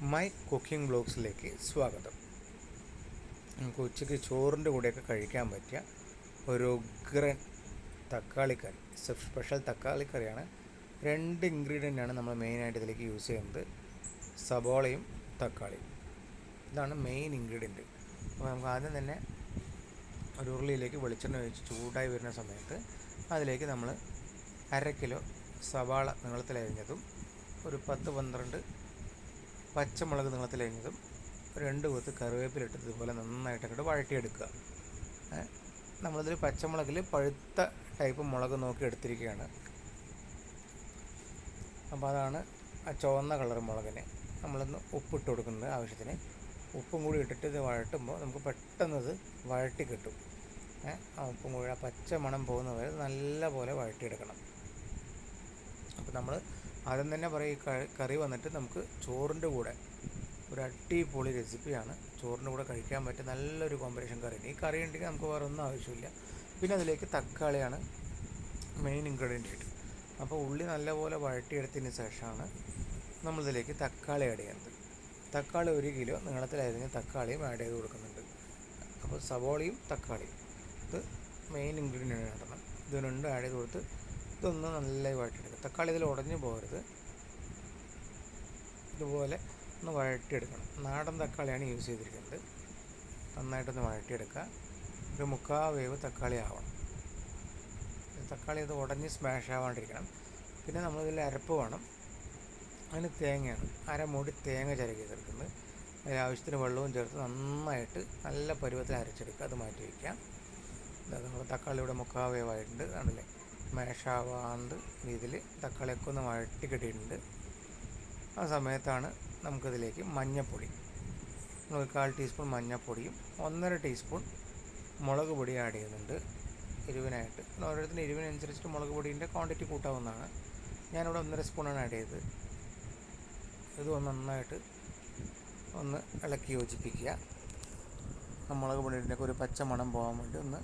My cooking ബ്ലോഗ്സിലേക്ക് സ്വാഗതം. നമുക്ക് ഉച്ചയ്ക്ക് ചോറിന്റെ കൂടെയൊക്കെ കഴിക്കാൻ പറ്റിയ ഒരു ഉഗ്രൻ തക്കാളിക്കറി സ്പെഷ്യൽ തക്കാളിക്കറിയാണ്. രണ്ട് ഇൻഗ്രീഡിയന്റാണ് നമ്മൾ മെയിനായിട്ട് ഇതിലേക്ക് യൂസ് ചെയ്യുന്നത്. സബോളയും തക്കാളിയും. ഇതാണ് മെയിൻ ഇൻഗ്രീഡിയന്റ്. അപ്പോൾ നമുക്ക് ആദ്യം തന്നെ ഒരു ഉരുളിയിലേക്ക് വെളിച്ചെണ്ണ ഒഴിച്ച് ചൂടായി വരുന്ന സമയത്ത് അതിലേക്ക് നമ്മൾ അര കിലോ സവാള നീളത്തിലരിഞ്ഞതും ഒരു പത്ത് പന്ത്രണ്ട് പച്ചമുളക് നീളത്തിലരിഞ്ഞതും രണ്ട് കൊത്ത് കറിവേപ്പിലിട്ട് ഇതുപോലെ നന്നായിട്ട് അങ്ങോട്ട് വഴറ്റിയെടുക്കുക. ഏ, നമ്മളിതിൽ പച്ചമുളകിൽ പഴുത്ത ടൈപ്പ് മുളക് നോക്കി എടുത്തിരിക്കുകയാണ്. അപ്പോൾ അതാണ് ആ ചുവന്ന കളർ മുളകിന്. നമ്മളൊന്ന് ഉപ്പിട്ട് കൊടുക്കുന്നത് ആവശ്യത്തിന്. ഉപ്പും കൂടി ഇട്ടിട്ട് ഇത് വഴട്ടുമ്പോൾ നമുക്ക് പെട്ടെന്ന് ഇത് വഴട്ടി കിട്ടും ആ ഉപ്പും കൂടി ആ പച്ച മണം പോകുന്ന വരെ നല്ല പോലെ വഴട്ടിയെടുക്കണം അപ്പോൾ നമ്മൾ ആദ്യം തന്നെ പറയും കറി വന്നിട്ട് നമുക്ക് ചോറിന്റെ കൂടെ ഒരു അടിപൊളി റെസിപ്പിയാണ് ചോറിന്റെ കൂടെ കഴിക്കാൻ പറ്റിയ നല്ലൊരു കോമ്പിനേഷൻ കറിയാണ് ഈ കറി ഉണ്ടെങ്കിൽ നമുക്ക് വേറെ ഒന്നും ആവശ്യമില്ല. പിന്നെ അതിലേക്ക് തക്കാളിയാണ് മെയിൻ ഇൻഗ്രീഡിയന്റ് ആയിട്ട്. അപ്പോൾ ഉള്ളി നല്ലപോലെ വഴട്ടിയെടുത്തതിന് ശേഷമാണ് നമ്മളിതിലേക്ക് തക്കാളി ആഡ് ചെയ്യുന്നത്. തക്കാളി ഒരു കിലോ നീളത്തിലരിഞ്ഞ തക്കാളിയും ആഡ് ചെയ്ത് കൊടുക്കുന്നുണ്ട്. അപ്പോൾ സവോളയും തക്കാളിയും. ഇത് മെയിൻ ഇൻഗ്രീഡിയന്റ് ആണ് രണ്ടും ആഡ് ചെയ്ത് കൊടുത്ത് ഇതൊന്ന് നല്ല വഴറ്റിയെടുക്കുക തക്കാളി ഇതിൽ ഉടഞ്ഞു പോകരുത്. ഇതുപോലെ ഒന്ന് വഴറ്റിയെടുക്കണം. നാടൻ തക്കാളിയാണ് യൂസ് ചെയ്തിരിക്കുന്നത്. നന്നായിട്ടൊന്ന് വഴറ്റിയെടുക്കുക. ഒരു മുക്കാ വേവ് തക്കാളി ആവണം. തക്കാളി ഇത് ഉടഞ്ഞ് സ്മാഷ് ആവാണ്ടിരിക്കണം. പിന്നെ നമ്മളിതിൽ അരപ്പ് വേണം. അതിന് തേങ്ങയാണ്. അരമൂടി തേങ്ങ ചിരകി ചേർക്കുന്നത്. അതിൽ ആവശ്യത്തിന് വെള്ളവും ചേർത്ത് നന്നായിട്ട് നല്ല പരുവത്തിൽ അരച്ചെടുക്കുക. അത് മാറ്റി വയ്ക്കാം നമ്മൾ തക്കാളി ഇവിടെ മുക്കാവേവായിട്ടുണ്ട് ആണല്ലേ മേഷാവാണ്ട് രീതിയിൽ തക്കാളിയൊക്കെ ഒന്ന് വഴറ്റി കിട്ടിയിട്ടുണ്ട് ആ സമയത്താണ് നമുക്കിതിലേക്ക് മഞ്ഞപ്പൊടി ഒരു കാൽ ടീസ്പൂൺ മഞ്ഞൾപ്പൊടിയും ഒന്നര ടീസ്പൂൺ മുളക് പൊടി ആഡ് ചെയ്യുന്നുണ്ട് എരിവിനായിട്ട്. ഓരോരുത്തരും എരിവിനനുസരിച്ചിട്ട് മുളക് പൊടീന്റെ ക്വാണ്ടിറ്റി കൂട്ടാവുന്നതാണ്. ഞാനിവിടെ ഒന്നര സ്പൂണാണ് ആഡ് ചെയ്തത്. ഇത് ഒന്ന് നന്നായിട്ട് ഒന്ന് ഇളക്കി യോജിപ്പിക്കുക. മുളക് പൊടിയുടെ ഒരു പച്ച മണം പോകാൻ വേണ്ടി ഒന്ന്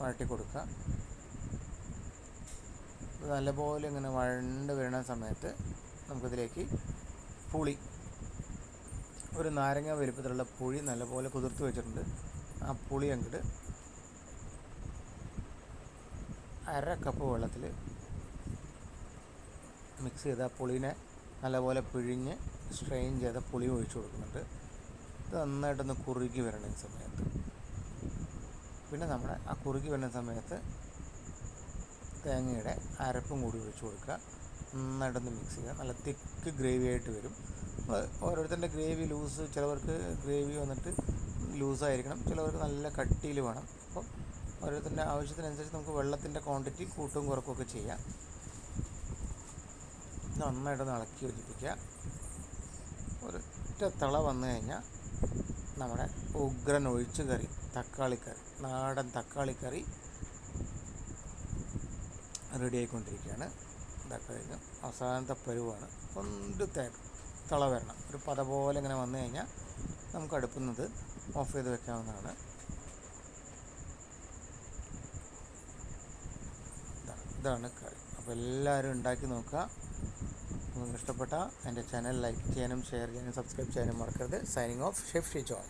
വഴറ്റി കൊടുക്കുക. നല്ലപോലെ ഇങ്ങനെ വഴണ്ട് വരുന്ന സമയത്ത് നമുക്കിതിലേക്ക് പുളി ഒരു നാരങ്ങ വലുപ്പത്തിലുള്ള പുളി നല്ലപോലെ കുതിർത്ത് വെച്ചിട്ടുണ്ട്. ആ പുളി അങ്ങോട്ട് അര കപ്പ് വെള്ളത്തിൽ മിക്സ് ചെയ്ത പുളിനെ നല്ലപോലെ പിഴിഞ്ഞ് സ്ട്രെയിൻ ചെയ്ത പുളി ഒഴിച്ചു കൊടുക്കുന്നുണ്ട്. ഇത് നന്നായിട്ടൊന്ന് കുറുകി വരണം സമയത്ത്. പിന്നെ നമ്മുടെ ആ കുറുകി വരുന്ന സമയത്ത് തേങ്ങയുടെ അരപ്പും കൂടി ഒഴിച്ച് കൊടുക്കുക. നന്നായിട്ടൊന്ന് മിക്സ് ചെയ്യുക. നല്ല തിക്ക് ഗ്രേവി ആയിട്ട് വരും. നമ്മൾ ഓരോരുത്തരുടെ ഗ്രേവി ലൂസ് ചിലവർക്ക് ഗ്രേവി വന്നിട്ട് ലൂസായിരിക്കണം ചിലവർക്ക് നല്ല കട്ടിയിൽ വേണം. അപ്പം ഓരോരുത്തരുടെ ആവശ്യത്തിനനുസരിച്ച് നമുക്ക് വെള്ളത്തിന്റെ ക്വാണ്ടിറ്റി കൂട്ടും കുറക്കുമൊക്കെ ചെയ്യാം. നന്നായിട്ടൊന്ന് ഇളക്കി യോജിപ്പിക്കുക. ഒരൊറ്റ തള വന്നു കഴിഞ്ഞാൽ നമ്മുടെ ഉഗ്രൻ ഒഴിച്ച് കറി തക്കാളിക്കറി നാടൻ തക്കാളിക്കറി റെഡി ആയിക്കൊണ്ടിരിക്കുകയാണ് ഇതൊക്കെ കഴിഞ്ഞ് അവസാനത്തെ പരുവാണ്. തേ തള വരണം ഒരു പത പോലെ ഇങ്ങനെ വന്നു കഴിഞ്ഞാൽ നമുക്ക് അടുപ്പുന്നത് ഓഫ് ചെയ്ത് വെക്കാവുന്നതാണ്. ഇതാണ് കറി അപ്പോൾ എല്ലാവരും ഉണ്ടാക്കി നോക്കുക. നിങ്ങൾക്ക് ഇഷ്ടപ്പെട്ട എന്റെ ചാനൽ ലൈക്ക് ചെയ്യാനും ഷെയർ ചെയ്യാനും സബ്സ്ക്രൈബ് ചെയ്യാനും മറക്കരുത്. Signing off. ഷെഫ് ഷി ജോൺ